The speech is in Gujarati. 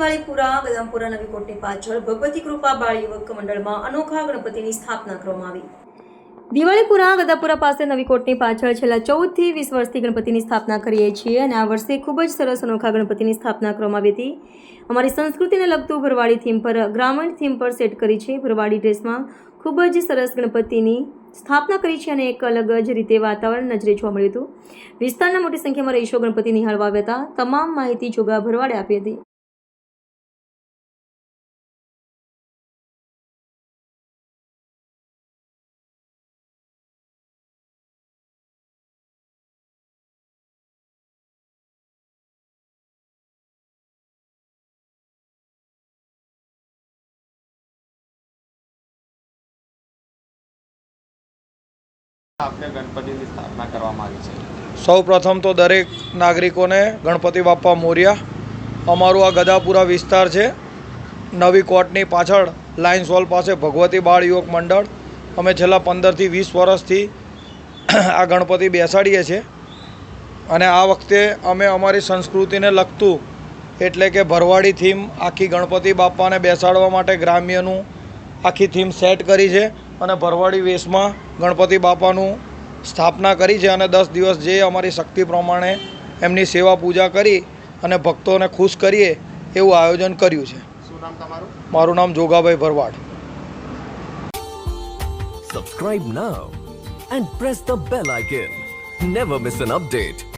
દિવાળીપુરા ગદામપુરા નવીકોટની પાછળ ભગવતી કૃપા બાળ યુવક મંડળમાં અનોખા ગણપતિની સ્થાપના કરવામાં આવી. દિવાળીપુરા ગદાપુરા પાસે નવીકોટની પાછળ છેલ્લા ચૌદથી વીસ વર્ષથી ગણપતિની સ્થાપના કરીએ છીએ અને આ વર્ષે ખૂબ જ સરસ અનોખા ગણપતિની સ્થાપના કરવામાં આવી હતી. અમારી સંસ્કૃતિને લગતું ભરવાડી થીમ પર, ગ્રામીણ થીમ પર સેટ કરી છે. ભરવાડી ડ્રેસમાં ખૂબ જ સરસ ગણપતિની સ્થાપના કરી છે અને એક અલગ જ રીતે વાતાવરણ નજરે જોવા મળ્યું હતું. વિસ્તારના મોટી સંખ્યામાં રહીશો ગણપતિ નિહાળવા આવ્યા હતા. તમામ માહિતી જોગા ભરવાડે આપી હતી. આપણે સૌ પ્રથમ તો દરેક નાગરિકોને ગણપતિ બાપ્પા મોર્યા, અમારું આ ગદાપુરા વિસ્તાર છે. નવી કોર્ટની પાછળ લાયન્સ હોલ પાસે ભગવતી બાળ યુવક મંડળ. અમે છેલ્લા પંદરથી વીસ વર્ષથી આ ગણપતિ બેસાડીએ છીએ. અને આ વખતે અમે અમારી સંસ્કૃતિને લગતું એટલે કે ભરવાડી થીમ આખી ગણપતિ બાપાને બેસાડવા માટે ગ્રામ્યનું આખી થીમ સેટ કરી છે અને ભરવાડી વેશમાં ગણપતિ બાપાનું સ્થાપના કરી છે અને દસ દિવસ જે અમારી શક્તિ પ્રમાણે એમની સેવા પૂજા કરી અને ભક્તોને ખુશ કરીએ એવું આયોજન કર્યું છે. તમારું? મારું નામ Jogabhai Bharwad. Subscribe now and press the bell icon never miss an update.